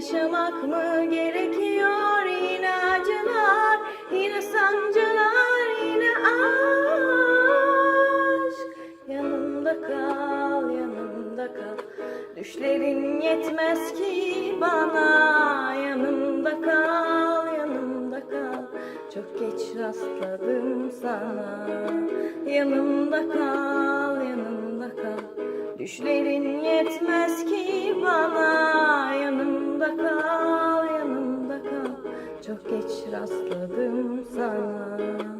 yaşamak mı gerekiyor? Yine acılar, yine sancılar Yine aşk. Yanımda kal, yanımda kal. Düşlerin yetmez ki bana. Yanımda kal, yanımda kal. Çok geç rastladım sana. Yanımda kal, yanımda kal. Düşlerin yetmez ki Çok geç rastladım sana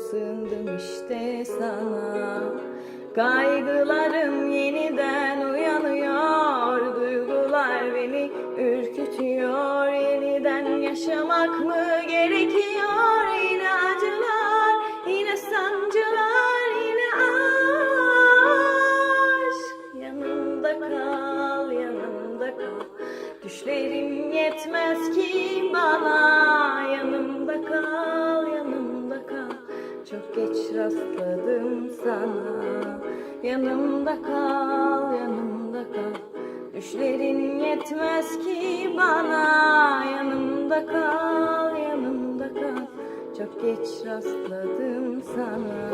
sığındım işte sana. Kaygılarım yeniden uyanıyor Duygular beni ürkütüyor. Yeniden yaşamak mı gerekiyor geç rastladım sana. Yanımda kal, yanımda kal. Düşlerin yetmez ki bana. Yanımda kal, yanımda kal. Çok geç rastladım sana